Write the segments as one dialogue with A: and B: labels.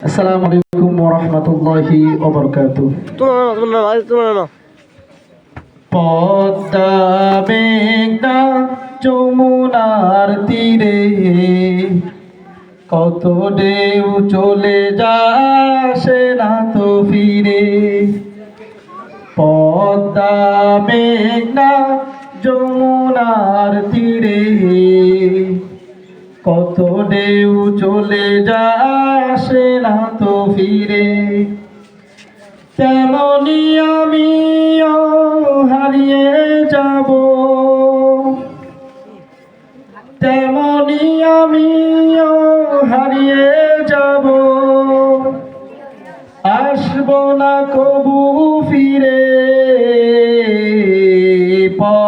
A: আসসালামু আলাইকুম
B: তোমার তোমার না
A: পদ্মা মেঘনা যমুনার তীরে, কত ঢেউ চলে যাসে না তো ফিরে। পদ্মা মেঘনা যমুনার তীরে কত ঢেউ চলে যাসে না তো ফিরে। তেমনি আমিও হারিয়ে যাব। তেমনি আমিও হারিয়ে যাব। আসব না কবু ফিরে। পদ্মা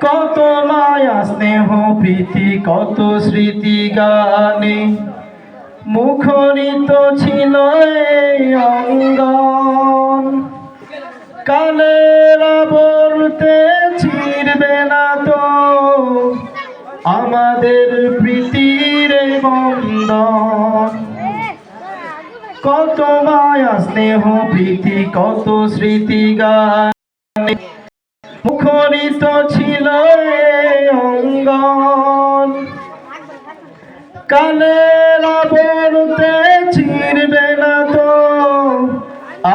A: কত মায়া, স্নেহ, প্রীতি, কত স্মৃতি গানে। মুখরিত ছিল অঙ্গন। কালের বলতে ছিড়বে না তো আমাদের প্রীতির বন্ধন। কত মায়া, স্নেহ, প্রীতি, কত স্মৃতি গানে। মুখরিত ছিল অঙ্গন। কালের বলতে ছিড়বে না তো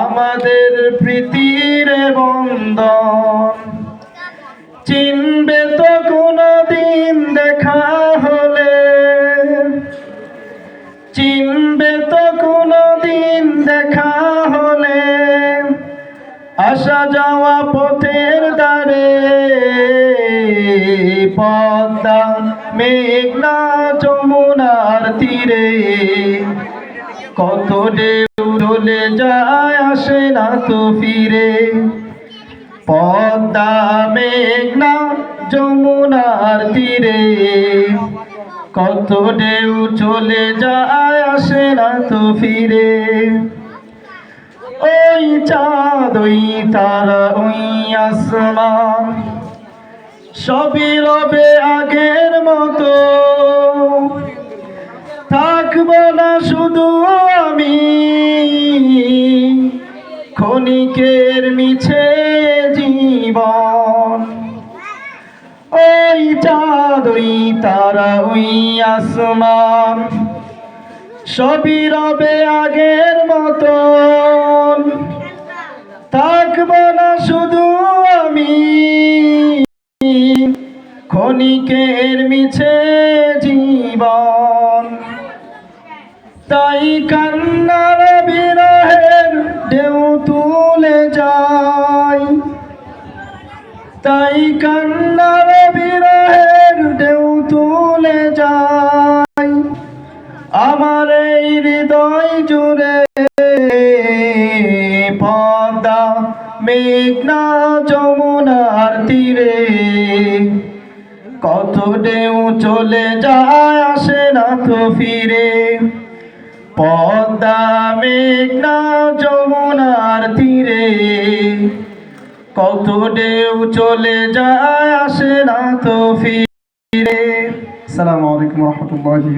A: আমাদের প্রীতির বন্ধন। চিনবে তো কোনদিন দেখা হলে। চিনবে তো কোনদিন দেখা হলে। আসা যাওয়া পথের দ্বারে পদ্মা, মেঘনা যমুনার তীরে। কত ঢেউ চলে যায়, আসে না তো ফিরে। পদ্মা, মেঘনা যমুনার তীরে। কত ঢেউ চলে যায়, আসে না তো ফিরে। ওই চাঁদ ওই তারা ওই আসমান। সবই রবে আগের মতো। থাকব না শুধু আমি। ক্ষণিকের মিছে জীবন। ওই চাঁদ ওই তারা ওই আসমান। সবই রবে আগের মতন। থাকব না শুধু আমি। ক্ষণিকের মিছে জীবন। তাই কান্নার বিরহের ঢেউ তুলে যায় তাই কান্নার হৃদয় জুড়ে পদ্মা, মেঘনা যমুনার তীরে। কত ঢেউ চলে যায়, আসে না তো ফিরে। পদ্মা, মেঘনা যমুনার তীরে। কত ঢেউ চলে যায়, আসে না তো ফিরে। আসসালামু আলাইকুম রহমতুল্লাহি